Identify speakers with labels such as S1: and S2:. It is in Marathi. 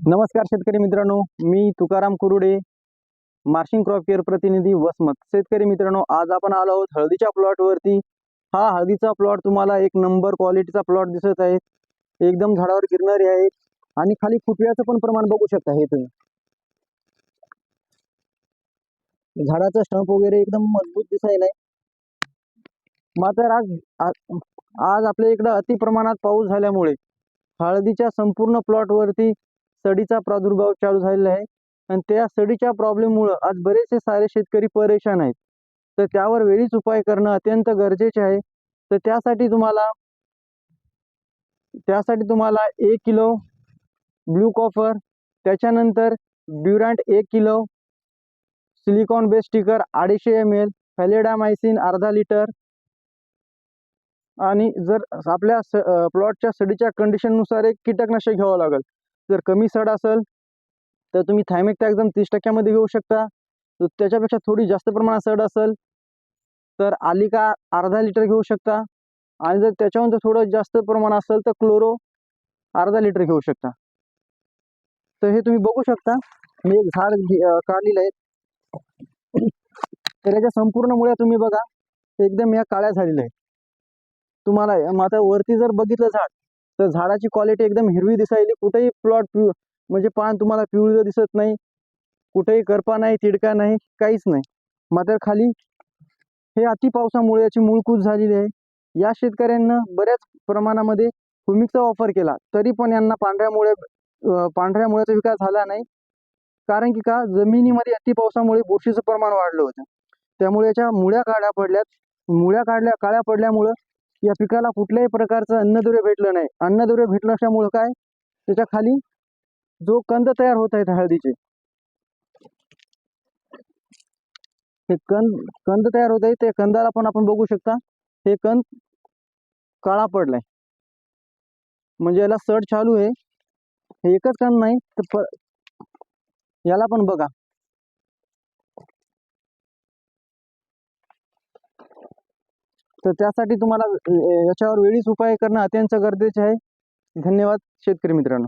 S1: नमस्कार शेतकरी मित्रांनो मी तुकाराम कुरुडे मार्शिंग क्रॉप केअर प्रतिनिधी वसमत. शेतकरी मित्रांनो आज आपण आलो आहोत हळदीच्या प्लॉटवरती हा हळदीचा प्लॉट तुम्हाला एक नंबर क्वालिटीचा प्लॉट दिसत आहे. एकदम झाडावर गिरणारी आहे आणि खाली फुटव्याचं पण प्रमाण बघू शकता हे तुम्ही. झाडाचा स्टंप वगैरे एकदम मजबूत दिसायला मात्र आज आज- आज आपल्या इकडं अति प्रमाणात पाऊस झाल्यामुळे हळदीच्या संपूर्ण प्लॉटवरती सडीचा प्रादुर्भाव चालू झालेला आहे. आणि त्या सडीच्या प्रॉब्लेममुळं आज बरेचसे सारे शेतकरी परेशान आहेत. तर त्यावर वेळीच उपाय करणं अत्यंत गरजेचे आहे. तर त्यासाठी तुम्हाला त्यासाठी तुम्हाला एक किलो ब्लू कॉफर त्याच्यानंतर ड्युरँट एक किलो सिलिकॉन बेस स्टिकर अडीचशे एम एल फॅलेडामायसिन अर्धा लिटर. आणि जर आपल्या स प्लॉटच्या सडीच्या कंडिशननुसार एक कीटकनाशक घ्यावं लागेल. जर कमी सड असेल तर तुम्ही थायमेक एकदम तीस टक्क्यामध्ये घेऊ शकता. तर त्याच्यापेक्षा थोडी जास्त प्रमाणात सड असेल तर आलिका अर्धा लिटर घेऊ शकता. आणि जर त्याच्याहून जर थोडं जास्त प्रमाण असेल तर क्लोरो अर्धा लिटर घेऊ शकता. तर हे तुम्ही बघू शकता. मी एक झाड काढलेलं आहे. तर याच्या संपूर्ण मुळ्या तुम्ही बघा. एकदम या काळ्या झालेल्या आहेत. तुम्हाला मग आता वरती जर बघितलं झाड तर झाडाची क्वालिटी एकदम हिरवी दिसायली. कुठेही प्लॉट पिव म्हणजे पान तुम्हाला पिवळं दिसत नाही कुठेही करपा नाही तिडका नाही काहीच नाही. मात्र खाली हे अति पावसामुळे याची मूळकूच झालेली आहे. या शेतकऱ्यांना बऱ्याच प्रमाणामध्ये हुमिकचा वापर केला. तरी पण यांना पांढऱ्यामुळे पांढऱ्या मुळ्याचा विकास झाला नाही. कारण की का? जमिनीमध्ये अति पावसामुळे बुरशीचं प्रमाण वाढलं होतं. त्यामुळे याच्या मुळ्या काळ्या पडल्यात. मुळ्या काढल्या काळ्या पडल्यामुळं या पिकाला कुठल्याही प्रकारचं अन्नद्रव्य भेटलं नाही. अन्नद्रव्य भेटलं असल्यामुळं काय? त्याच्याखाली जो कंद तयार होत आहेत हळदीचे. हे कंद कंद तयार होत आहे त्या कंदाला पण आपण बघू शकता. हे कंद काळा पडलाय. म्हणजे याला सड चालू आहे. हे एकच कंद नाही तर याला पण बघा. तर त्यासाठी तुम्हाला याच्यावर वेळीच उपाय करणं अत्यंत गरजेचे आहे. धन्यवाद शेतकरी मित्रांनो.